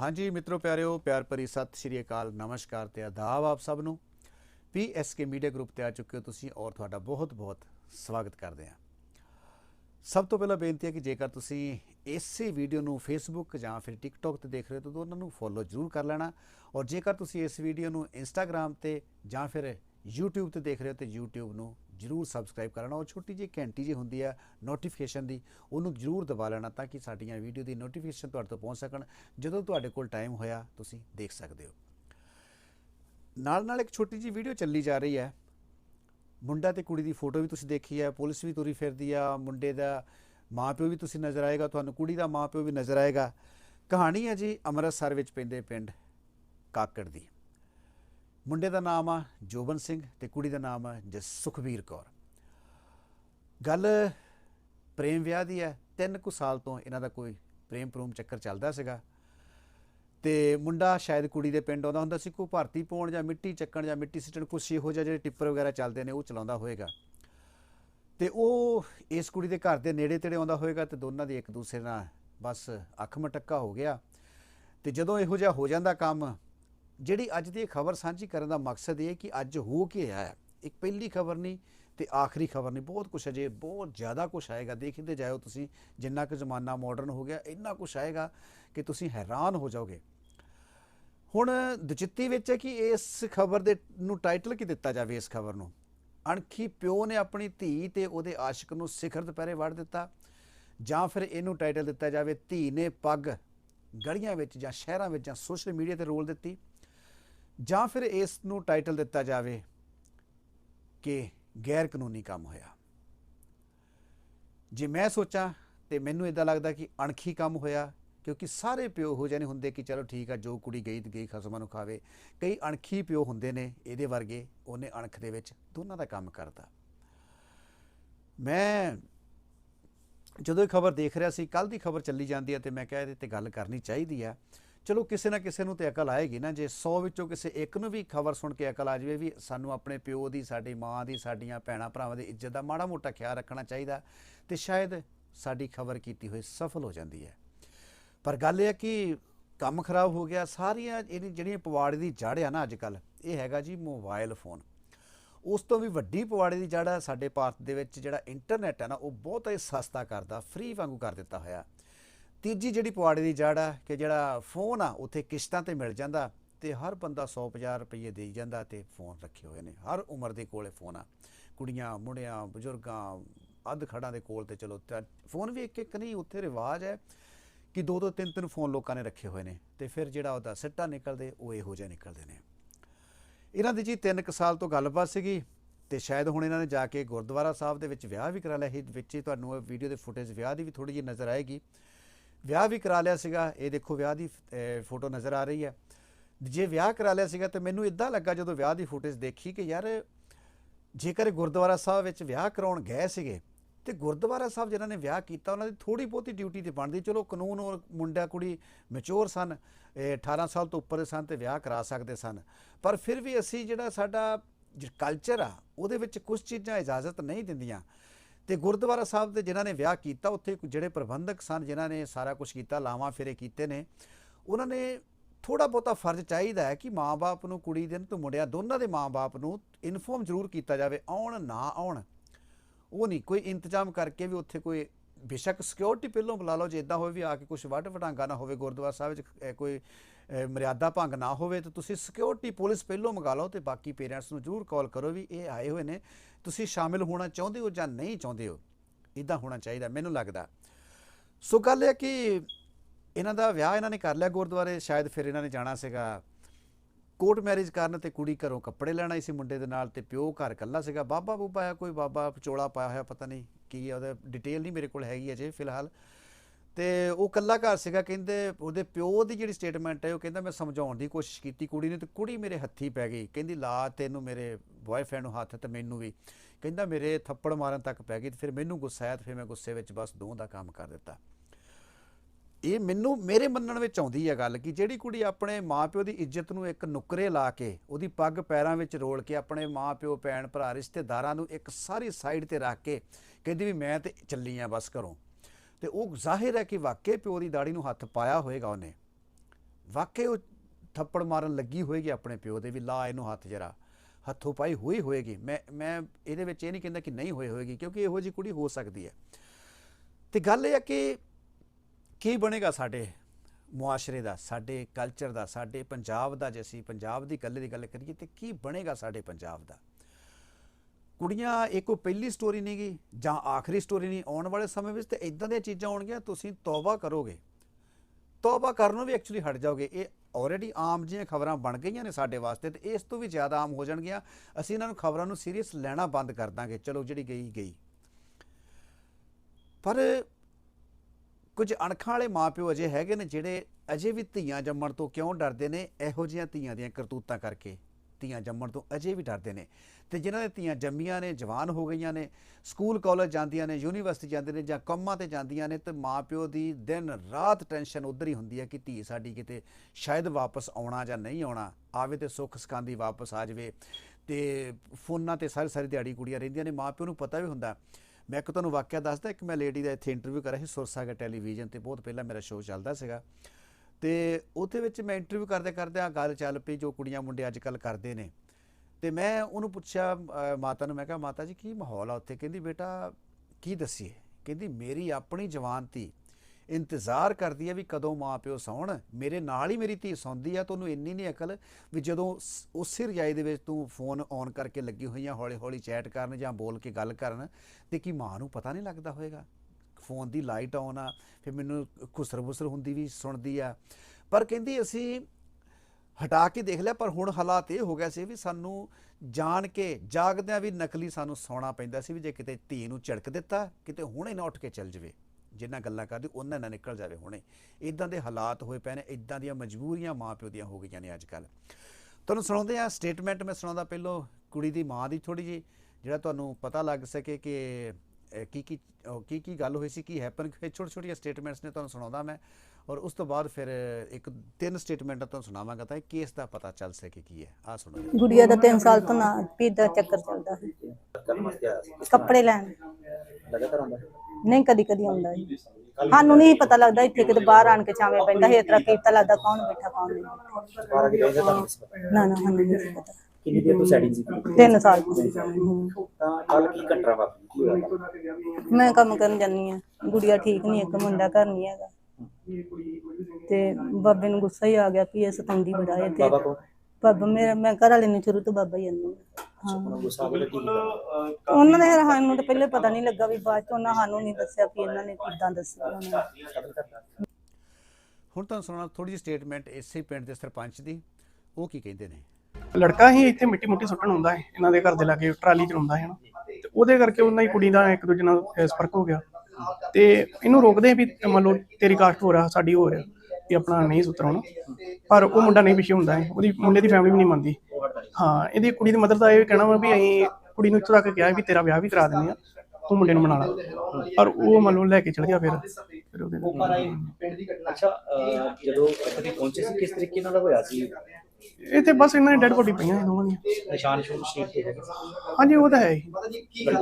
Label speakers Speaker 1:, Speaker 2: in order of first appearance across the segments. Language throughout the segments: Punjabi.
Speaker 1: ਹਾਂਜੀ ਮਿੱਤਰੋ, ਪਿਆਰਿਓ, ਪਿਆਰ ਭਰੀ ਸਤਿ ਸ਼੍ਰੀ ਅਕਾਲ, ਨਮਸਕਾਰ ਤੇ ਆਦਾਬ ਆਪ ਸਭ ਨੂੰ। ਪੀਐਸਕੇ ਮੀਡੀਆ ਗਰੁੱਪ ਤੇ ਆ ਚੁੱਕੇ ਹੋ ਤੁਸੀਂ ਔਰ ਤੁਹਾਡਾ ਬਹੁਤ-ਬਹੁਤ ਸਵਾਗਤ ਕਰਦੇ ਹਾਂ। ਸਭ ਤੋਂ ਪਹਿਲਾਂ ਬੇਨਤੀ ਹੈ ਕਿ ਜੇਕਰ ਤੁਸੀਂ ਇਸੇ ਵੀਡੀਓ ਨੂੰ ਫੇਸਬੁੱਕ ਜਾਂ ਫਿਰ ਟਿਕਟੌਕ ਤੇ ਦੇਖ ਰਹੇ ਹੋ, ਤਾਂ ਉਹਨਾਂ ਨੂੰ ਫੋਲੋ ਜ਼ਰੂਰ ਕਰ ਲੈਣਾ। ਔਰ ਜੇਕਰ ਤੁਸੀਂ ਇਸ ਵੀਡੀਓ ਨੂੰ ਇੰਸਟਾਗ੍ਰam ਤੇ ਜਾਂ ਫਿਰ YouTube ਤੇ ਦੇਖ ਰਹੇ ਹੋ, ਤੇ YouTube ਨੂੰ ਜਰੂਰ ਸਬਸਕ੍ਰਾਈਬ ਕਰਨਾ, ਉਹ ਛੋਟੀ ਜਿਹੀ ਘੰਟੀ ਜੀ ਹੁੰਦੀ ਆ ਨੋਟੀਫਿਕੇਸ਼ਨ ਦੀ, ਉਹਨੂੰ ਜਰੂਰ ਦਬਾ ਲੈਣਾ ਤਾਂ ਕਿ ਸਾਡੀਆਂ ਵੀਡੀਓ ਦੀ ਨੋਟੀਫਿਕੇਸ਼ਨ ਤੁਹਾਡੇ ਤੋਂ ਪਹੁੰਚ ਸਕਣ। ਜਦੋਂ ਤੁਹਾਡੇ ਕੋਲ ਟਾਈਮ ਹੋਇਆ, ਤੁਸੀਂ ਦੇਖ ਸਕਦੇ ਹੋ। ਨਾਲ ਨਾਲ ਇੱਕ ਛੋਟੀ ਜਿਹੀ ਵੀਡੀਓ ਚੱਲੀ ਜਾ ਰਹੀ ਹੈ। ਮੁੰਡਾ ਤੇ ਕੁੜੀ ਦੀ ਫੋਟੋ ਵੀ ਤੁਸੀਂ ਦੇਖੀ ਹੈ, ਪੁਲਿਸ ਵੀ ਤੁਰੀ ਫਿਰਦੀ ਆ, ਮੁੰਡੇ ਦਾ ਮਾਪਿਓ ਵੀ ਤੁਸੀਂ ਨਜ਼ਰ ਆਏਗਾ, ਤੁਹਾਨੂੰ ਕੁੜੀ ਦਾ ਮਾਪਿਓ ਵੀ ਨਜ਼ਰ ਆਏਗਾ। ਕਹਾਣੀ ਹੈ ਜੀ, ਅੰਮ੍ਰਿਤਸਰ ਵਿੱਚ ਪੈਂਦੇ ਪਿੰਡ ਕਾਕੜ ਦੀ। ਮੁੰਡੇ ਦਾ ਨਾਮ ਆ ਜੋਬਨ ਸਿੰਘ ਤੇ ਕੁੜੀ ਦਾ ਨਾਮ ਆ ਜਸ ਸੁਖਬੀਰ ਕੌਰ। ਗੱਲ ਪ੍ਰੇਮ ਵਿਆਹ ਦੀ ਹੈ, ਤਿੰਨ ਕੁ ਸਾਲ ਤੋਂ ਇਹਨਾਂ ਦਾ ਕੋਈ ਪ੍ਰੇਮ ਪ੍ਰੂਮ ਚੱਕਰ ਚੱਲਦਾ ਸੀਗਾ। ਤੇ ਮੁੰਡਾ ਸ਼ਾਇਦ ਕੁੜੀ ਦੇ ਪਿੰਡ ਆਉਂਦਾ ਹੁੰਦਾ ਸੀ, ਕੋਈ ਭਾਰਤੀ ਪਾਉਣ ਜਾਂ ਮਿੱਟੀ ਚੱਕਣ ਜਾਂ ਮਿੱਟੀ ਸਿੱਟਣ, ਕੁਛ ਇਹੋ ਜਿਹਾ ਜਿਹੜੇ ਟਿੱਪਰ ਵਗੈਰਾ ਚੱਲਦੇ ਨੇ, ਉਹ ਚਲਾਉਂਦਾ ਹੋਏਗਾ। ਤੇ ਉਹ ਇਸ ਕੁੜੀ ਦੇ ਘਰ ਦੇ ਨੇੜੇ ਤੇੜੇ ਆਉਂਦਾ ਹੋਏਗਾ ਤੇ ਦੋਨਾਂ ਦੀ ਇੱਕ ਦੂਸਰੇ ਨਾਲ ਬਸ ਅੱਖ ਮਟੱਕਾ ਹੋ ਗਿਆ। ਤੇ ਜਦੋਂ ਇਹੋ ਜਿਹਾ ਹੋ ਜਾਂਦਾ ਕੰਮ ਜਿਹੜੀ ਅੱਜ ਦੀ ਖਬਰ ਸਾਂਝੀ ਕਰਨ ਦਾ ਮਕਸਦ ਇਹ ਹੈ ਕਿ ਅੱਜ ਹੋ ਕੇ ਆਇਆ। ਇੱਕ ਪਹਿਲੀ ਖਬਰ ਨਹੀਂ ਤੇ ਆਖਰੀ ਖਬਰ ਨਹੀਂ। ਬਹੁਤ ਕੁਝ ਅਜੇ, ਬਹੁਤ ਜ਼ਿਆਦਾ ਕੁਝ ਆਏਗਾ। ਦੇਖਦੇ ਜਾਇਓ ਤੁਸੀਂ, ਜਿੰਨਾ ਕਿ ਜ਼ਮਾਨਾ ਮਾਡਰਨ ਹੋ ਗਿਆ, ਇੰਨਾ ਕੁਝ ਆਏਗਾ ਕਿ ਤੁਸੀਂ ਹੈਰਾਨ ਹੋ ਜਾਓਗੇ। ਹੁਣ ਦਚਿੱਤੀ ਵਿੱਚ ਹੈ ਕਿ ਇਸ ਖਬਰ ਦੇ ਨੂੰ ਟਾਈਟਲ ਕੀ ਦਿੱਤਾ ਜਾਵੇ, ਇਸ ਖਬਰ ਨੂੰ? ਅਣਖੀ ਪਿਓ ਨੇ ਆਪਣੀ ਧੀ ਤੇ ਉਹਦੇ ਆਸ਼ਿਕ ਨੂੰ ਸਿਖਰ ਦੁਪਹਿਰੇ ਵੜ ਦਿੱਤਾ। ਜਾਂ ਫਿਰ ਇਹਨੂੰ ਟਾਈਟਲ ਦਿੱਤਾ ਜਾਵੇ, ਧੀ ਨੇ ਪੱਗ ਗਲੀਆਂ ਵਿੱਚ ਜਾਂ ਸ਼ਹਿਰਾਂ ਵਿੱਚ ਜਾਂ ਸੋਸ਼ਲ ਮੀਡੀਆ ਤੇ ਰੋਲ ਦਿੱਤੀ। ਜਾਂ ਫਿਰ ਇਸ ਨੂੰ ਟਾਈਟਲ ਦਿੱਤਾ ਜਾਵੇ ਕਿ ਗੈਰ ਕਾਨੂੰਨੀ ਕੰਮ ਹੋਇਆ। ਜੇ ਮੈਂ ਸੋਚਾਂ ਤੇ ਮੈਨੂੰ ਇਦਾਂ ਲੱਗਦਾ ਕਿ ਅਣਖੀ ਕੰਮ ਹੋਇਆ, ਕਿਉਂਕਿ ਸਾਰੇ ਪਿਓ ਹੋ ਜਾਣੇ ਹੁੰਦੇ ਕਿ ਚਲੋ ਠੀਕ ਆ, ਜੋ ਕੁੜੀ ਗਈ ਤੇ ਗਈ ਖਸਮਾਂ ਨੂੰ ਖਾਵੇ। ਕਈ ਅਣਖੀ ਪਿਓ ਹੁੰਦੇ ਨੇ ਇਹਦੇ ਵਰਗੇ, ਉਹਨੇ ਅਣਖ ਦੇ ਵਿੱਚ ਦੋਨਾਂ ਦਾ ਕੰਮ ਕਰਦਾ ਮੈਂ ਜਦੋਂ ਇਹ ਖਬਰ ਦੇਖ ਰਿਹਾ ਸੀ ਕੱਲ ਦੀ ਖਬਰ ਚੱਲੀ ਜਾਂਦੀ ਹੈ ਤੇ ਮੈਂ ਕਿਹਾ ਇਹਦੇ ਤੇ ਗੱਲ ਕਰਨੀ ਚਾਹੀਦੀ ਆ। ਚਲੋ ਕਿਸੇ ਨਾ ਕਿਸੇ ਨੂੰ ਤੇ ਅਕਲ ਆਏਗੀ ਨਾ, ਜੇ 100 ਵਿੱਚੋਂ ਕਿਸੇ ਇੱਕ ਨੂੰ ਵੀ ਖਬਰ ਸੁਣ ਕੇ ਅਕਲ ਆ ਜਾਵੇ ਵੀ ਸਾਨੂੰ ਆਪਣੇ ਪਿਓ ਦੀ, ਸਾਡੀ ਮਾਂ ਦੀ, ਸਾਡੀਆਂ ਭੈਣਾਂ ਭਰਾਵਾਂ ਦੀ ਇੱਜ਼ਤ ਦਾ ਮਾੜਾ ਮੋਟਾ ਖਿਆਲ ਰੱਖਣਾ ਚਾਹੀਦਾ ਤੇ ਸ਼ਾਇਦ ਸਾਡੀ ਖਬਰ ਕੀਤੀ ਹੋਈ ਸਫਲ ਹੋ ਜਾਂਦੀ ਹੈ। ਪਰ ਗੱਲ ਇਹ ਹੈ ਕਿ ਕੰਮ ਖਰਾਬ ਹੋ ਗਿਆ, ਸਾਰੀਆਂ ਇਹਦੀ ਜਿਹੜੀਆਂ ਪਵਾੜੇ ਦੀ ਜੜ ਆ ਨਾ ਅੱਜ ਕੱਲ ਇਹ ਹੈਗਾ ਜੀ ਮੋਬਾਈਲ ਫੋਨ। ਉਸ ਤੋਂ ਵੀ ਵੱਡੀ ਪਵਾੜੇ ਦੀ ਜੜ ਆ ਸਾਡੇ ਭਾਰਤ ਦੇ ਵਿੱਚ ਜਿਹੜਾ ਇੰਟਰਨੈਟ ਹੈ ਨਾ, ਉਹ ਬਹੁਤ ਹੀ ਸਸਤਾ ਕਰਦਾ, ਫ੍ਰੀ ਵਾਂਗੂ ਕਰ ਦਿੱਤਾ ਹੋਇਆ। ਤੀਜੀ ਜਿਹੜੀ ਪਵਾੜੇ ਦੀ ਜੜ ਆ ਕਿ ਜਿਹੜਾ ਫੋਨ ਆ, ਉੱਥੇ ਕਿਸ਼ਤਾਂ ਤੇ ਮਿਲ ਜਾਂਦਾ ਤੇ ਹਰ ਬੰਦਾ 150 ਰੁਪਏ ਦੇਈ ਜਾਂਦਾ ਤੇ ਫੋਨ ਰੱਖੇ ਹੋਏ ਨੇ। ਹਰ ਉਮਰ ਦੇ ਕੋਲੇ ਫੋਨ ਆ। ਕੁੜੀਆਂ, ਮੁੰਡਿਆਂ, ਬਜ਼ੁਰਗਾਂ, ਅੱਧ ਖੜਾਂ ਦੇ ਕੋਲ ਤੇ ਚਲੋ ਫੋਨ ਵੀ ਇੱਕ ਇੱਕ ਨਹੀਂ, ਉੱਥੇ ਰਿਵਾਜ ਹੈ ਕਿ ਦੋ ਦੋ ਤਿੰਨ ਤਿੰਨ ਫੋਨ ਲੋਕਾਂ ਨੇ ਰੱਖੇ ਹੋਏ ਨੇ ਤੇ ਫਿਰ ਜਿਹੜਾ ਉਹਦਾ ਸਿੱਟਾ ਨਿਕਲਦੇ, ਉਹ ਇਹੋ ਜਿਹੇ ਨਿਕਲਦੇ ਨੇ। ਇਹਨਾਂ ਦੀ ਜੀ 3 ਕੁ ਸਾਲ ਤੋਂ ਗੱਲਬਾਤ ਸੀਗੀ ਤੇ ਸ਼ਾਇਦ ਹੁਣ ਇਹਨਾਂ ਨੇ ਜਾ ਕੇ ਗੁਰਦੁਆਰਾ ਸਾਹਿਬ ਦੇ ਵਿੱਚ ਵਿਆਹ ਵੀ ਕਰਾ ਲਿਆ ਸੀ, ਵਿੱਚ ਹੀ ਤੁਹਾਨੂੰ ਇਹ ਵੀਡੀਓ ਦੇ ਫੁਟੇਜ ਵਿਆਹ ਦੀ ਵੀ ਥੋੜੀ ਜਿਹੀ ਨਜ਼ਰ ਆਏਗੀ। ਵਿਆਹ ਵੀ ਕਰਾ ਲਿਆ ਸੀਗਾ। ਇਹ ਦੇਖੋ ਵਿਆਹ ਦੀ ਫੋਟੋ ਨਜ਼ਰ ਆ ਰਹੀ ਹੈ। ਜੇ ਵਿਆਹ ਕਰਾ ਲਿਆ ਸੀਗਾ ਤੇ ਮੈਨੂੰ ਇਦਾਂ ਲੱਗਾ ਜਦੋਂ ਵਿਆਹ ਦੀ ਫੁਟੇਜ ਦੇਖੀ ਕਿ ਯਾਰ ਜੇਕਰ ਗੁਰਦੁਆਰਾ ਸਾਹਿਬ ਵਿੱਚ ਵਿਆਹ ਕਰਾਉਣ ਗਏ ਸੀਗੇ, ਤੇ ਗੁਰਦੁਆਰਾ ਸਾਹਿਬ ਜਿਨ੍ਹਾਂ ਨੇ ਵਿਆਹ ਕੀਤਾ, ਉਹਨਾਂ ਦੀ ਥੋੜੀ ਬਹੁਤੀ ਡਿਊਟੀ ਤੇ ਬਣਦੀ। ਚਲੋ ਕਾਨੂੰਨ ਔਰ ਮੁੰਡਾ ਕੁੜੀ ਮੈਚੁਰ ਸਨ, ਇਹ 18 ਸਾਲ ਤੋਂ ਉੱਪਰ ਸਨ ਤੇ ਵਿਆਹ ਕਰਾ ਸਕਦੇ ਸਨ। ਪਰ ਫਿਰ ਵੀ ਅਸੀਂ ਜਿਹੜਾ ਸਾਡਾ ਕਲਚਰ ਆ, ਉਹਦੇ ਵਿੱਚ ਕੁਝ ਚੀਜ਼ਾਂ ਇਜਾਜ਼ਤ ਨਹੀਂ ਦਿੰਦੀਆਂ। ਤੇ ਗੁਰਦੁਆਰਾ ਸਾਹਿਬ ਦੇ ਜਿਨ੍ਹਾਂ ਨੇ ਵਿਆਹ ਕੀਤਾ, ਉੱਥੇ ਜਿਹੜੇ ਪ੍ਰਬੰਧਕ ਸਨ, ਜਿਨ੍ਹਾਂ ਨੇ ਸਾਰਾ ਕੁਝ ਕੀਤਾ, ਲਾਵਾਂ ਫੇਰੇ ਕੀਤੇ ਨੇ, ਉਹਨਾਂ ਨੇ ਥੋੜਾ ਬਹੁਤਾ ਫਰਜ਼ ਚਾਹੀਦਾ ਹੈ ਕਿ ਮਾਪੇ ਨੂੰ, ਕੁੜੀ ਦੇ ਤੇ ਮੁੰਡਿਆਂ, ਦੋਨਾਂ ਦੇ ਮਾਪੇ ਨੂੰ ਇਨਫੋਰਮ ਜ਼ਰੂਰ ਕੀਤਾ ਜਾਵੇ, ਆਉਣ ਨਾ ਆਉਣ। ਉਹ ਨਹੀਂ, ਕੋਈ ਇੰਤਜ਼ਾਮ ਕਰਕੇ ਵੀ ਉੱਥੇ ਕੋਈ ਬੇਸ਼ੱਕ ਸਿਕਿਉਰਿਟੀ ਪਹਿਲੋਂ ਬੁਲਾ ਲਓ, ਜੇ ਇਦਾਂ ਹੋਵੇ ਵੀ ਆ ਕੇ ਕੁਝ ਵੱਢ ਵਟਾਂਗਾ ਨਾ ਹੋਵੇ, ਗੁਰਦੁਆਰਾ ਸਾਹਿਬ ਵਿੱਚ ਕੋਈ ਮਰਿਆਦਾ ਭੰਗ ਨਾ ਹੋਵੇ, ਤਾਂ ਤੁਸੀਂ ਸਿਕਿਉਰਿਟੀ ਪੁਲਿਸ ਪਹਿਲੋਂ ਮੰਗਾ ਲਓ ਤੇ ਬਾਕੀ ਪੇਰੈਂਟਸ ਨੂੰ ਜ਼ਰੂਰ ਕਾਲ ਕਰੋ ਵੀ ਇਹ ਆਏ ਹੋਏ ਨੇ। ਤੁਸੀਂ ਸ਼ਾਮਿਲ ਹੋਣਾ ਚਾਹੁੰਦੇ ਹੋ ਜਾਂ ਨਹੀਂ ਚਾਹੁੰਦੇ ਹੋ? ਇਦਾਂ ਹੋਣਾ ਚਾਹੀਦਾ, ਮੈਨੂੰ ਲੱਗਦਾ। ਸੋ ਗੱਲ ਇਹ ਕਿ ਇਹਨਾਂ ਦਾ ਵਿਆਹ ਇਹਨਾਂ ਨੇ ਕਰ ਲਿਆ ਗੁਰਦੁਆਰੇ, ਸ਼ਾਇਦ ਫਿਰ ਇਹਨਾਂ ਨੇ ਜਾਣਾ ਸੀਗਾ। ਕੋਰਟ ਮੈਰਿਜ ਕਰਨ ਤੇ ਕੁੜੀ ਘਰੋਂ ਕੱਪੜੇ ਲੈਣ ਆਈ ਸੀ ਮੁੰਡੇ ਦੇ ਨਾਲ ਤੇ ਪਿਓ ਘਰ ਕੱਲਾ ਸੀਗਾ। ਬਾਬਾ ਬੂਬਾ ਆ ਕੋਈ? ਬਾਬਾ ਚੋਲਾ ਪਾਇਆ ਹੋਇਆ, ਪਤਾ ਨਹੀਂ ਕੀ ਹੈ, ਉਹਦਾ ਡਿਟੇਲ ਨਹੀਂ ਮੇਰੇ ਕੋਲ ਹੈਗੀ ਅਜੇ ਫਿਲਹਾਲ। ਤੇ ਉਹ ਕੱਲਾ ਘਰ ਸੀਗਾ, ਕਹਿੰਦੇ ਉਹਦੇ ਪਿਓ ਦੀ ਜਿਹੜੀ ਸਟੇਟਮੈਂਟ ਹੈ, ਉਹ ਕਹਿੰਦਾ ਮੈਂ ਸਮਝਾਉਣ ਦੀ ਕੋਸ਼ਿਸ਼ ਕੀਤੀ ਕੁੜੀ ਨੇ ਤੇ ਕੁੜੀ ਮੇਰੇ ਹੱਥੀ ਪੈ ਗਈ। ਕਹਿੰਦੀ, ਲਾ ਤੈਨੂੰ ਮੇਰੇ ਬॉयਫ੍ਰੈਂਡ ਨੂੰ ਹੱਥ ਤੇ ਮੈਨੂੰ ਵੀ। ਕਹਿੰਦਾ, ਮੇਰੇ ਥੱਪੜ ਮਾਰਨ ਤੱਕ ਪੈ ਗਈ ਤੇ ਫਿਰ ਮੈਨੂੰ ਗੁੱਸਾ ਆਇਆ ਤੇ ਫਿਰ ਮੈਂ ਗੁੱਸੇ ਵਿੱਚ ਬਸ ਦੋਹਾਂ ਦਾ ਕੰਮ ਕਰ ਦਿੱਤਾ। ਇਹ ਮੈਨੂੰ, ਮੇਰੇ ਮੰਨਣ ਵਿੱਚ ਆਉਂਦੀ ਹੈ ਗੱਲ ਕਿ ਜਿਹੜੀ ਕੁੜੀ ਆਪਣੇ ਮਾਪਿਓ ਦੀ ਇੱਜ਼ਤ ਨੂੰ ਇੱਕ ਨੁਕਰੇ ਲਾ ਕੇ, ਉਹਦੀ ਪੱਗ ਪੈਰਾਂ ਵਿੱਚ ਰੋਲ ਕੇ ਆਪਣੇ ਮਾਪਿਓ ਭੈਣ ਭਰਾ ਰਿਸ਼ਤੇਦਾਰਾਂ ਨੂੰ ਇੱਕ ਸਾਰੀ ਸਾਈਡ ਤੇ ਰੱਖ ਕੇ ਕਹਿੰਦੀ ਵੀ ਮੈਂ ਤੇ ਚੱਲੀ ਆ ਬਸ ਘਰੋਂ। ਤੇ ਉਹ ਜ਼ਾਹਿਰ ਹੈ ਕਿ ਵਾਕਈ ਪਿਓ ਦੀ ਦਾੜੀ ਨੂੰ ਹੱਥ ਪਾਇਆ ਹੋਏਗਾ ਉਹਨੇ। ਵਾਕਈ ਉਹ ਥੱਪੜ ਮਾਰਨ ਲੱਗੀ ਹੋਏਗੀ ਆਪਣੇ ਪਿਓ ਦੇ ਵੀ, ਲਾ ਇਹਨੂੰ ਹੱਥ ਜਰਾ। ਹੱਥੋਂ ਪਾਈ ਹੋਈ ਹੋਏਗੀ। ਮੈਂ ਮੈਂ ਇਹਦੇ ਵਿੱਚ ਇਹ ਨਹੀਂ ਕਹਿੰਦਾ ਕਿ ਨਹੀਂ ਹੋਈ ਹੋਏਗੀ, ਕਿਉਂਕਿ ਇਹੋ ਜੀ ਕੁੜੀ ਹੋ ਸਕਦੀ ਹੈ। ਤੇ ਗੱਲ ਇਹ ਹੈ ਕਿ ਕੀ ਬਣੇਗਾ ਸਾਡੇ ਮੁਆਸ਼ਰੇ ਦਾ, ਸਾਡੇ ਕਲਚਰ ਦਾ, ਸਾਡੇ ਪੰਜਾਬ ਦਾ, ਜੇ ਅਸੀਂ ਪੰਜਾਬ ਦੀ ਗੱਲ ਦੀ ਗੱਲ ਕਰੀਏ, ਤੇ ਕੀ ਬਣੇਗਾ ਸਾਡੇ ਪੰਜਾਬ ਦਾ? ਕੁੜੀਆਂ ਇਹ ਕੋਈ ਪਹਿਲੀ ਸਟੋਰੀ ਨਹੀਂ ਗਈ ਜਾਂ ਆਖਰੀ ਸਟੋਰੀ ਨਹੀਂ ਆਉਣ ਵਾਲੇ ਸਮੇਂ ਵਿੱਚ ਤੇ ਇਦਾਂ ਦੀਆਂ ਚੀਜ਼ਾਂ ਆਉਣਗੀਆਂ, ਤੁਸੀਂ ਤੌਬਾ ਕਰੋਗੇ। ਤੌਬਾ ਕਰਨ ਨੂੰ ਵੀ ਐਕਚੁਅਲੀ ਹਟ ਜਾਓਗੇ। ਇਹ ਆਲਰੇਡੀ ਆਮ ਜਿਹੀਆਂ ਖਬਰਾਂ ਬਣ ਗਈਆਂ ਨੇ ਸਾਡੇ ਵਾਸਤੇ ਤੇ ਇਸ ਤੋਂ ਵੀ ਜ਼ਿਆਦਾ ਆਮ ਹੋ ਜਾਣਗੀਆਂ। ਅਸੀਂ ਇਹਨਾਂ ਨੂੰ ਖਬਰਾਂ ਨੂੰ ਸੀਰੀਅਸ ਲੈਣਾ ਬੰਦ ਕਰ ਦਾਂਗੇ। ਚਲੋ ਜਿਹੜੀ ਗਈ ਗਈ। ਪਰ ਕੁਝ ਅਣਖਾਂ ਵਾਲੇ ਮਾਪਿਓ ਅਜੇ ਹੈਗੇ ਨੇ ਜਿਹੜੇ ਅਜੇ ਵੀ ਧੀਆਂ ਜੰਮਣ ਤੋਂ ਕਿਉਂ ਡਰਦੇ ਨੇ? ਇਹੋ ਜਿਹੀਆਂ ਧੀਆਂ ਦੀਆਂ ਕਰਤੂਤਾਂ ਕਰਕੇ। ਧੀਆਂ ਜੰਮਣ ਤੋਂ ਅਜੇ ਵੀ ਡਰਦੇ ਨੇ। ਤੇ ਜਿਨ੍ਹਾਂ ਦੇ ਧੀਆਂ ਜੰਮੀਆਂ ਨੇ, ਜਵਾਨ ਹੋ ਗਈਆਂ ਨੇ, ਸਕੂਲ, ਕਾਲਜ ਜਾਂਦੀਆਂ ਨੇ, ਯੂਨੀਵਰਸਿਟੀ ਜਾਂਦੇ ਨੇ ਜਾਂ ਕੰਮਾਂ ਤੇ ਜਾਂਦੀਆਂ ਨੇ, ਤੇ ਮਾਪਿਓ ਦੀ ਦਿਨ ਰਾਤ ਟੈਨਸ਼ਨ ਉਧਰ ਹੀ ਹੁੰਦੀ ਹੈ ਕਿ ਧੀ ਸਾਡੀ ਕਿਤੇ ਸ਼ਾਇਦ ਵਾਪਸ ਆਉਣਾ ਜਾਂ ਨਹੀਂ ਆਉਣਾ। ਆਵੇ ਤੇ ਸੁੱਖ ਸਕਾਂਦੀ ਵਾਪਸ ਆ ਜਾਵੇ। ਤੇ ਫੋਨਾਂ ਤੇ ਸਾਰੀ ਸਾਰੀ ਦਿਹਾੜੀ ਕੁੜੀਆਂ ਰਹਿੰਦੀਆਂ ਨੇ। ਮਾਪਿਓ ਨੂੰ ਪਤਾ ਵੀ ਹੁੰਦਾ। ਮੈਂ ਇੱਕ ਤੁਹਾਨੂੰ ਵਾਕਿਆ ਦੱਸਦਾ, ਇੱਕ ਮੈਂ ਲੇਡੀ ਦਾ ਇੱਥੇ ਇੰਟਰਵਿਊ ਕਰਿਆ ਸੀ, ਸੁਰਸਾਗਰ ਟੈਲੀਵਿਜ਼ਨ ਤੇ। ਬਹੁਤ ਪਹਿਲਾਂ ਮੇਰਾ ਸ਼ੋਅ ਚੱਲਦਾ ਸੀਗਾ। ਤੇ ਉਹਦੇ ਵਿੱਚ ਮੈਂ ਇੰਟਰਵਿਊ ਕਰਦੇ ਕਰਦੇ ਆ ਗੱਲ ਚੱਲ ਪਈ ਜੋ ਕੁੜੀਆਂ ਮੁੰਡੇ ਅੱਜ ਕੱਲ ਕਰਦੇ ਨੇ। ਤੇ ਮੈਂ ਉਹਨੂੰ ਪੁੱਛਿਆ ਮਾਤਾ ਨੂੰ, ਮੈਂ ਕਿਹਾ, ਮਾਤਾ ਜੀ, ਕੀ ਮਾਹੌਲ ਆ ਉੱਥੇ? ਕਹਿੰਦੀ, ਬੇਟਾ, ਕੀ ਦਸੀਏ? ਕਹਿੰਦੀ, ਮੇਰੀ ਆਪਣੀ ਜਵਾਨ ਧੀ ਇੰਤਜ਼ਾਰ ਕਰਦੀ ਹੈ ਵੀ ਕਦੋਂ ਮਾਂ ਪਿਓ ਸੌਣ। ਮੇਰੇ ਨਾਲ ਹੀ ਮੇਰੀ ਧੀ ਸੌਂਦੀ ਆ ਤੁਹਾਨੂੰ ਇੰਨੀ ਨਹੀਂ ਅਕਲ ਵੀ ਜਦੋਂ ਸ- ਉਸੇ ਰਜਾਈ ਦੇ ਵਿੱਚ ਤੂੰ ਫੋਨ ਔਨ ਕਰਕੇ ਲੱਗੀ ਹੋਈ ਆ ਹੌਲੀ ਹੌਲੀ ਚੈਟ ਕਰਨ ਜਾਂ ਬੋਲ ਕੇ ਗੱਲ ਕਰਨ, ਤੇ ਕੀ ਮਾਂ ਨੂੰ ਪਤਾ ਨਹੀਂ ਲੱਗਦਾ ਹੋਵੇਗਾ ਫੋਨ ਦੀ ਲਾਈਟ ਆਨ ਆ, ਫਿਰ ਮੈਨੂੰ ਖੁਸਰ-ਬੁਸਰ ਹੁੰਦੀ ਵੀ ਸੁਣਦੀ ਆ। ਪਰ ਕਹਿੰਦੀ ਅਸੀਂ ਹਟਾ ਕੇ ਦੇਖ ਲਿਆ, ਪਰ ਹੁਣ ਹਾਲਾਤ ਇਹ ਹੋ ਗਿਆ ਸੀ ਵੀ ਸਾਨੂੰ ਜਾਣ ਕੇ ਜਾਗਦਿਆਂ ਵੀ ਨਕਲੀ ਸਾਨੂੰ ਸੌਣਾ ਪੈਂਦਾ ਸੀ ਵੀ ਜੇ ਕਿਤੇ ਧੀ ਨੂੰ ਝੜਕ ਦਿੱਤਾ, ਕਿਤੇ ਹੁਣੇ ਨਾ ਉੱਠ ਕੇ ਚੱਲ ਜਵੇ। ਜਿੰਨਾ ਗੱਲਾਂ ਕਰਦੀ, ਉਹਨਾਂ ਨਾਲ ਨਿਕਲ ਜਾਵੇ ਹੁਣੇ। ਇਦਾਂ ਦੇ ਹਾਲਾਤ ਹੋਏ ਪਏ ਨੇ ਇਦਾਂ ਦੀਆਂ ਮਜਬੂਰੀਆਂ ਮਾਪਿਓ ਦੀਆਂ ਹੋ ਗਈਆਂ ਨੇ ਅੱਜ ਕੱਲ ਤੁਹਾਨੂੰ ਸੁਣਾਉਂਦੇ ਆ ਸਟੇਟਮੈਂਟ ਮੈਂ ਸੁਣਾਉਂਦਾ ਪਹਿਲੋਂ, ਕੁੜੀ ਦੀ ਮਾਂ ਦੀ ਥੋੜੀ ਜੀ ਜਿਹੜਾ ਤੁਹਾਨੂੰ ਪਤਾ ਲੱਗ ਸਕੇ ਕਿ ਕੀ ਕੀ ਕੀ ਕੀ ਗੱਲ ਹੋਈ ਸੀ, ਕੀ ਹੈਪਨ ਫਿਰ ਛੋਟੀ ਛੋਟੀਆਂ ਸਟੇਟਮੈਂਟਸ ਨੇ, ਤੁਹਾਨੂੰ ਸੁਣਾਉਂਦਾ ਮੈਂ। ਔਰ ਉਸ ਤੋਂ ਬਾਅਦ ਫਿਰ ਇੱਕ ਤਿੰਨ ਸਟੇਟਮੈਂਟਾਂ ਤੁਹਾਨੂੰ ਸੁਣਾਵਾਂਗਾ ਤਾਂ ਕੇਸ ਦਾ ਪਤਾ ਚੱਲ ਸਕੇ ਕੀ ਹੈ। ਆ ਸੁਣੋ
Speaker 2: ਗੁੜੀਆ ਦਾ 3 ਸਾਲ ਤੋਂ ਨਾ ਪੀੜ ਚੱਕਰ ਚੱਲਦਾ ਹੈ। ਕੱਪੜੇ ਲੈਣ।
Speaker 3: ਲਗਾਤਾਰ ਆਉਂਦਾ
Speaker 2: ਨਹੀਂ ਕਦੀ ਕਦੀ ਆਉਂਦਾ ਜੀ। ਸਾਨੂੰ ਨਹੀਂ ਪਤਾ ਲੱਗਦਾ ਇੱਥੇ ਕਿਤੇ ਬਾਹਰ ਆਣ ਕੇ ਛਾਵੇਂ ਪੈਂਦਾ ਹੈ। ਇਸ ਤਰ੍ਹਾਂ ਕੀਤਾ ਲੱਗਦਾ ਕੌਣ ਬੈਠਾ, ਕੌਣ ਨਹੀਂ। ਨਾ ਨਾ, ਸਾਨੂੰ ਨਹੀਂ ਪਤਾ।
Speaker 3: ਕਿੰਨੀ ਦੇਰ ਤੋਂ ਸੈਟਿੰਗ ਸੀ
Speaker 2: 3 ਸਾਲ ਤੋਂ ਹਮ।
Speaker 3: ਤਾਂ ਕੱਲ ਕੀ ਘਟਨਾ ਵਾਪਰੀ? ਕੀ ਹੋਇਆ?
Speaker 2: ਮੈਂ ਕੰਮ ਕਰਨ ਜਾਂਦੀ ਆ ਗੁੜੀਆ ਠੀਕ ਨਹੀਂ ਇੱਕ ਮੁੰਡਾ ਘਰ ਨਹੀਂ ਹੈਗਾ। ਤੇ ਬਾਬੇ ਨੂੰ ਗੁੱਸਾ ਹੀ ਆ ਗਿਆ ਕਿ ਇਹ ਸਤਾਉਂਦੀ ਬੜਾ ਹੈ ਤੇ
Speaker 3: ਬਾਬਾ ਕੋ
Speaker 2: ਬਾਬਾ ਮੇਰਾ ਮੈਂ ਘਰ ਵਾਲੇ ਨੂੰ ਸ਼ੁਰੂ ਤੋਂ ਬਾਬਾ ਹੀ ਹਾਂ।
Speaker 3: ਉਹਨਾਂ ਗੁੱਸਾ ਆ ਗਿਆ ਕੀ ਕੀਤਾ
Speaker 2: ਉਹਨਾਂ ਦੇ ਸਾਨੂੰ ਤਾਂ ਪਹਿਲੇ ਪਤਾ ਨਹੀਂ ਲੱਗਾ ਵੀ ਬਾਅਦ ਚ ਉਹਨਾਂ ਸਾਨੂੰ ਨਹੀਂ ਦੱਸਿਆ ਕਿ ਇਹਨਾਂ ਨੇ ਕਿੱਦਾਂ ਦੱਸਿਆ ਉਹਨਾਂ ਨੇ।
Speaker 3: ਕਤਲ
Speaker 1: ਹੁਣ ਤੁਹਾਨੂੰ ਸੁਣਾਉਣਾ ਥੋੜੀ ਜਿਹੀ ਸਟੇਟਮੈਂਟ ਇਸੇ ਪਿੰਡ ਦੇ ਸਰਪੰਚ ਦੀ। ਉਹ ਕੀ ਕਹਿੰਦੇ ਨੇ?
Speaker 4: ਲੜਕਾ ਹੀ ਇੱਥੇ ਮਿੱਟੀ ਮੁੱਟੀ ਸੁੱਟਣ ਹੁੰਦਾ ਹੈ, ਇਹਨਾਂ ਦੇ ਘਰ ਦੇ ਲਾਗੇ ਟਰਾਲੀ ਚਲਾਉਂਦਾ ਹੈ ਨਾ। ਤੇ ਉਹਦੇ ਕਰਕੇ ਉਹਨਾਂ ਦੀ ਕੁੜੀ ਦਾ ਇੱਕ ਦੂਜੇ ਨਾਲ ਸੰਪਰਕ ਹੋ ਗਿਆ। ਤੇ ਇਹਨੂੰ ਰੋਕਦੇ ਵੀ ਮੰਨ ਲਓ ਤੇਰੀ ਕਾਸਟ ਹੋ ਰਿਹਾ ਸਾਡੀ ਹੋ ਰਿਹਾ ਵੀ ਆਪਣਾ ਨਹੀਂ ਸੁਤਰਾਉਣਾ ਪਰ ਉਹ ਮੁੰਡਾ ਨਹੀਂ ਪਿੱਛੇ ਹੁੰਦਾ ਹੈ, ਉਹਦੀ ਮੁੰਡੇ ਦੀ ਫੈਮਿਲੀ ਵੀ ਨਹੀਂ ਮੰਨਦੀ। ਹਾਂ, ਇਹਦੀ ਕੁੜੀ ਦੀ ਮਦਰ ਦਾ ਇਹ ਕਹਿਣਾ ਵਾ ਵੀ ਅਸੀਂ ਕੁੜੀ ਨੂੰ ਇੱਥੋਂ ਤੱਕ ਕਿਹਾ ਵੀ ਤੇਰਾ ਵਿਆਹ ਵੀ ਕਰਾ ਦਿੰਦੇ ਆ, ਤੂੰ ਮੁੰਡੇ ਨੂੰ ਮਨਾ ਲਾ। ਪਰ ਉਹ ਮੰਨ ਲਓ ਲੈ ਕੇ ਚਲ ਗਿਆ ਫਿਰ ਫਿਰ ਉਹਦੇ
Speaker 3: ਅੱਛਾ ਜਦੋਂ ਇੱਥੇ ਪਹੁੰਚੇ ਸੀ, ਕਿਸ ਤਰੀਕੇ ਨਾਲ ਹੋਇਆ ਸੀ?
Speaker 4: ਇੱਥੇ ਬਸ ਇਹਨਾਂ ਦੀ ਡੈਡ ਬੋਡੀ ਪਈਆਂ ਦੋਵਾਂ ਦੀਆਂ।
Speaker 3: ਨਿਸ਼ਾਨ ਸ਼ੂਨ ਸ਼ੀਟ ਤੇ ਹੈਗੇ
Speaker 4: ਹਾਂਜੀ ਉਹ ਤਾਂ ਹੈ ਹੀ।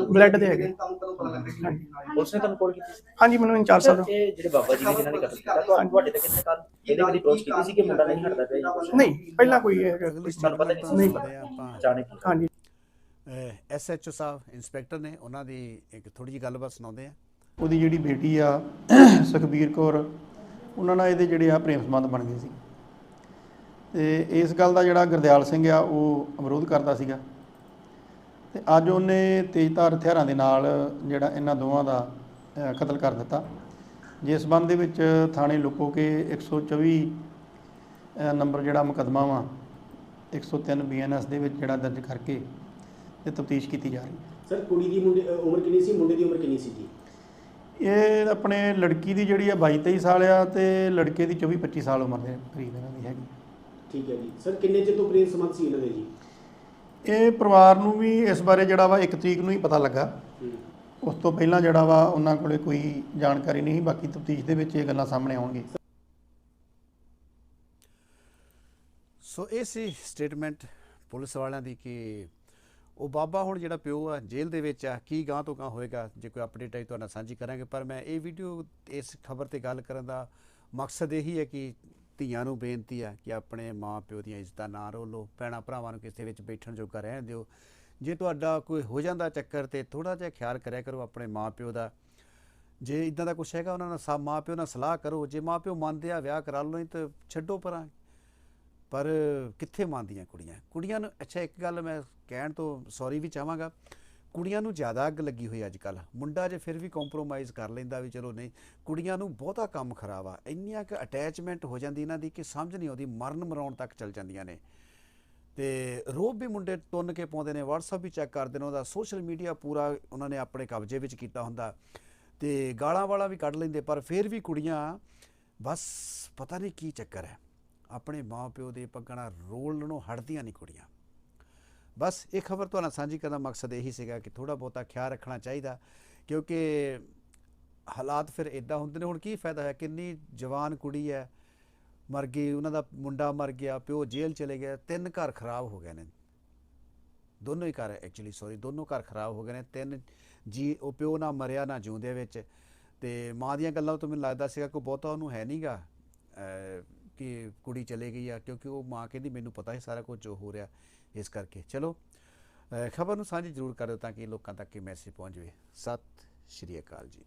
Speaker 4: ਬਲੱਡ ਦੇ ਹੈਗੇ। ਹਾਂਜੀ।
Speaker 3: ਪੁਲਿਸ ਨੇ ਤੁਹਾਨੂੰ ਕਾਲ ਕੀਤੀ ਸੀ?
Speaker 4: ਹਾਂਜੀ ਮੈਨੂੰ ਇੰਚਾਰਜ ਸਾਹਿਬ
Speaker 3: ਇਹ ਜਿਹੜੇ ਬਾਬਾ ਜੀ ਨੇ ਜਿਨ੍ਹਾਂ ਨੇ ਕਤਲ ਕੀਤਾ ਤੁਹਾਨੂੰ ਤੁਹਾਡੇ ਤੇ ਕਿੰਨੇ ਕਾਲ ਇਹਦੇ ਕਦੀ ਅਪਰੋਚ ਕੀਤੀ ਸੀ ਕਿ ਮੁੰਡਾ ਨਹੀਂ ਹਟਦਾ ਪਿਆ ਜੀ? ਕੁਛ?
Speaker 4: ਨਹੀਂ ਪਹਿਲਾਂ ਕੋਈ ਇਹ ਹੈਗਾ।
Speaker 3: ਤੁਹਾਨੂੰ ਪਤਾ ਨਹੀਂ। ਸੀ?
Speaker 1: ਆ ਆਪਾਂ
Speaker 3: ਅਚਾਨਕ ਹੀ।
Speaker 4: ਹਾਂਜੀ।
Speaker 1: ਐਸਐਚਓ ਸਾਹਿਬ ਇੰਸਪੈਕਟਰ ਨੇ ਉਹਨਾਂ ਦੀ ਇੱਕ ਥੋੜੀ ਜਿਹੀ ਗੱਲਬਾਤ ਸੁਣਾਉਂਦੇ ਆ।
Speaker 5: ਉਹਦੀ ਜਿਹੜੀ ਬੇਟੀ ਆ ਸੁਖਬੀਰ ਕੌਰ ਉਹਨਾਂ ਨਾਲ ਇਹਦੇ ਜਿਹੜੇ ਆ ਪ੍ਰੇਮ ਸੰਬੰਧ ਬਣ ਗਏ ਸੀ। ਤੇ ਇਸ ਗੱਲ ਦਾ ਜਿਹੜਾ ਗੁਰਦਿਆਲ ਸਿੰਘ ਆ ਉਹ ਵਿਰੋਧ ਕਰਦਾ ਸੀਗਾ। ਤੇ ਅੱਜ ਉਹਨੇ ਤੇਜ਼ਧਾਰ ਹਥਿਆਰਾਂ ਦੇ ਨਾਲ ਜਿਹੜਾ ਇਹਨਾਂ ਦੋਵਾਂ ਦਾ ਕਤਲ ਕਰ ਦਿੱਤਾ। ਜਿਸ ਸੰਬੰਧ ਦੇ ਵਿੱਚ ਥਾਣੇ ਲੁਕੋ ਕੇ 124 ਅ, ਨੰਬਰ ਜਿਹੜਾ ਮੁਕੱਦਮਾ ਵਾ 103 ਬੀਐਨਐਸ ਦੇ ਵਿੱਚ ਜਿਹੜਾ ਦਰਜ ਕਰਕੇ ਤੇ ਤਫਤੀਸ਼ ਕੀਤੀ ਜਾ ਰਹੀ ਹੈ।
Speaker 6: ਸਰ ਕੁੜੀ ਦੀ ਮੁੰਡੇ ਉਮਰ ਕਿੰਨੀ ਸੀ? ਮੁੰਡੇ ਦੀ ਉਮਰ ਕਿੰਨੀ ਸੀ ਜੀ?
Speaker 5: ਇਹ ਆਪਣੇ ਲੜਕੀ ਦੀ ਜਿਹੜੀ ਆ 22 23 ਸਾਲ ਆ ਤੇ ਲੜਕੇ ਦੀ 24 25 ਸਾਲ ਉਮਰ ਦੇ ਕਰੀਬ ਇਹਨਾਂ ਦੀ ਹੈਗੀ।
Speaker 6: ਠੀਕ ਹੈ ਜੀ। ਸਰ ਕਿੰਨੇ ਚਿਰ ਤੋਂ ਪ੍ਰੇਮ ਸੰਬੰਧ ਸੀ ਇਹਨਾਂ ਦੇ ਜੀ?
Speaker 5: ਇਹ ਪਰਿਵਾਰ ਨੂੰ ਵੀ ਇਸ ਬਾਰੇ ਜਿਹੜਾ ਵਾ ਇੱਕ ਤਰੀਕ ਨੂੰ ਹੀ ਪਤਾ ਲੱਗਾ। ਉਸ ਤੋਂ ਪਹਿਲਾਂ ਜਿਹੜਾ ਵਾ ਉਹਨਾਂ ਕੋਲੇ ਕੋਈ ਜਾਣਕਾਰੀ ਨਹੀਂ ਬਾਕੀ ਤਫਤੀਸ਼ ਦੇ ਵਿੱਚ ਇਹ ਗੱਲਾਂ ਸਾਹਮਣੇ ਆਉਣਗੀਆਂ
Speaker 1: ਸੋ ਇਹ ਸੀ ਸਟੇਟਮੈਂਟ ਪੁਲਿਸ ਵਾਲਿਆਂ ਦੀ ਕਿ ਉਹ ਬਾਬਾ ਹੁਣ ਜਿਹੜਾ ਪਿਓ ਆ ਜੇਲ੍ਹ ਦੇ ਵਿੱਚ ਆ ਕੀ ਗਾਂ ਤੋਂ ਗਾਂ ਹੋਏਗਾ ਜੇ ਕੋਈ ਅਪਡੇਟ ਆਈ ਤੁਹਾਡੇ ਨਾਲ ਸਾਂਝੀ ਕਰਾਂਗੇ। ਪਰ ਮੈਂ ਇਹ ਵੀਡੀਓ ਇਸ ਖਬਰ ਤੇ ਗੱਲ ਕਰਨ ਦਾ ਮਕਸਦ ਇਹੀ ਹੈ ਕਿ ਧੀਆਂ ਨੂੰ ਬੇਨਤੀ ਆ ਕਿ ਆਪਣੇ ਮਾਂ ਪਿਓ ਦੀਆਂ ਇੱਜ਼ਤਾਂ ਨਾ ਰੋਲੋ, ਭੈਣਾਂ ਭਰਾਵਾਂ ਨੂੰ ਕਿਸੇ ਵਿੱਚ ਬੈਠਣ ਜੋਗਾ ਰਹਿਣ ਦਿਓ। ਜੇ ਤੁਹਾਡਾ ਕੋਈ ਹੋ ਜਾਂਦਾ ਚੱਕਰ ਤੇ ਥੋੜਾ ਜਿਹਾ ਖਿਆਲ ਕਰਿਆ ਕਰੋ ਆਪਣੇ ਮਾਂ ਪਿਓ ਦਾ। ਜੇ ਇਦਾਂ ਦਾ ਕੁਛ ਹੈਗਾ ਉਹਨਾਂ ਨਾਲ ਸਾ ਮਾਂ ਪਿਓ ਨਾਲ ਸਲਾਹ ਕਰੋ। ਜੇ ਮਾਂ ਪਿਓ ਮੰਨਦੇ ਆ, ਵਿਆਹ ਕਰਾ ਲਓ, ਨਹੀਂ ਤਾਂ ਛੱਡੋ ਪਰਾਂ। ਪਰ ਕਿੱਥੇ ਮੰਨਦੀਆਂ ਕੁੜੀਆਂ? ਕੁੜੀਆਂ ਨੂੰ, ਅੱਛਾ, ਇੱਕ ਗੱਲ ਮੈਂ ਕਹਿਣ ਤੋਂ ਸੌਰੀ ਵੀ ਚਾਹਾਂਗਾ। ਕੁੜੀਆਂ ਨੂੰ ਜ਼ਿਆਦਾ ਅੱਗ ਲੱਗੀ ਹੋਈ ਅੱਜ ਕੱਲ ਮੁੰਡਾ ਜੇ ਫਿਰ ਵੀ ਕੰਪਰੋਮਾਈਜ਼ ਕਰ ਲੈਂਦਾ ਵੀ ਚਲੋ ਨਹੀਂ, ਕੁੜੀਆਂ ਨੂੰ ਬਹੁਤਾ ਕੰਮ ਖਰਾਬ ਆ। ਇੰਨੀਆਂ ਕਿ ਅਟੈਚਮੈਂਟ ਹੋ ਜਾਂਦੀ ਇਹਨਾਂ ਦੀ ਕਿ ਸਮਝ ਨਹੀਂ ਆਉਂਦੀ, ਮਰਨ ਮਰਾਉਣ ਤੱਕ ਚੱਲ ਜਾਂਦੀਆਂ ਨੇ। ਤੇ ਰੋਬ ਵੀ ਮੁੰਡੇ ਤੁੰਨ ਕੇ ਪਾਉਂਦੇ ਨੇ, WhatsApp ਵੀ ਚੈੱਕ ਕਰਦੇ ਨੇ, ਉਹਦਾ ਸੋਸ਼ਲ ਮੀਡੀਆ ਪੂਰਾ ਉਹਨਾਂ ਨੇ ਆਪਣੇ ਕਬਜ਼ੇ ਵਿੱਚ ਕੀਤਾ ਹੁੰਦਾ। ਤੇ ਗਾਲਾਂ ਵਾਲਾ ਵੀ ਕੱਢ ਲੈਂਦੇ, ਪਰ ਫਿਰ ਵੀ ਕੁੜੀਆਂ ਬਸ ਪਤਾ ਨਹੀਂ ਕੀ ਚੱਕਰ ਹੈ। ਆਪਣੇ ਮਾਪਿਓ ਦੇ ਪੱਗਣਾ ਰੋਲ ਨੂੰ ਹਟਦੀਆਂ ਨਹੀਂ ਕੁੜੀਆਂ। ਬਸ ਇਹ ਖਬਰ ਤੁਹਾਨੂੰ ਸਾਂਝੀ ਕਰਨ ਦਾ ਮਕਸਦ ਇਹੀ ਸੀਗਾ ਕਿ ਥੋੜਾ ਬਹੁਤਾ ਖਿਆਲ ਰੱਖਣਾ ਚਾਹੀਦਾ, ਕਿਉਂਕਿ ਹਾਲਾਤ ਫਿਰ ਇਦਾਂ ਹੁੰਦੇ ਨੇ। ਹੁਣ ਕੀ ਫਾਇਦਾ ਹੈ ਕਿੰਨੀ ਜਵਾਨ ਕੁੜੀ ਹੈ, ਮਰ ਗਈ, ਉਹਨਾਂ ਦਾ ਮੁੰਡਾ ਮਰ ਗਿਆ, ਪਿਓ ਜੇਲ੍ਹ ਚਲੇ ਗਿਆ ਤਿੰਨ ਘਰ ਖਰਾਬ ਹੋ ਗਏ ਨੇ। ਦੋਨੋਂ ਹੀ ਘਰ ਐਕਚੁਅਲੀ ਸੌਰੀ ਦੋਨੋਂ ਘਰ ਖਰਾਬ ਹੋ ਗਏ ਨੇ। ਤਿੰਨ ਜੀ, ਉਹ ਪਿਓ ਨਾ ਮਰਿਆ, ਨਾ ਜਿਉਂਦੇ ਵਿੱਚ। ਤੇ ਮਾਂ ਦੀਆਂ ਗੱਲਾਂ ਤੋਂ ਮੈਨੂੰ ਲੱਗਦਾ ਸੀਗਾ ਕੋਈ ਬਹੁਤਾ ਉਹਨੂੰ ਹੈ ਨਹੀਂਗਾ ਕਿ ਕੁੜੀ ਚਲੇ ਗਈ ਆ, ਕਿਉਂਕਿ ਉਹ ਮਾਂ ਕਹਿੰਦੀ, ਮੈਨੂੰ ਪਤਾ ਹੀ ਸਾਰਾ ਕੁਝ ਜੋ ਹੋ ਰਿਹਾ। ਇਸ ਕਰਕੇ। ਚਲੋ ਖਬਰ ਨੂੰ ਸਾਂਝੀ ਜ਼ਰੂਰ ਕਰ ਦਿਓ ਤਾਂ ਕਿ ਲੋਕਾਂ ਤੱਕ ਇਹ ਮੈਸੇਜ ਪਹੁੰਚ ਜਾਵੇ। ਸਤਿ ਸ਼੍ਰੀ ਅਕਾਲ ਜੀ।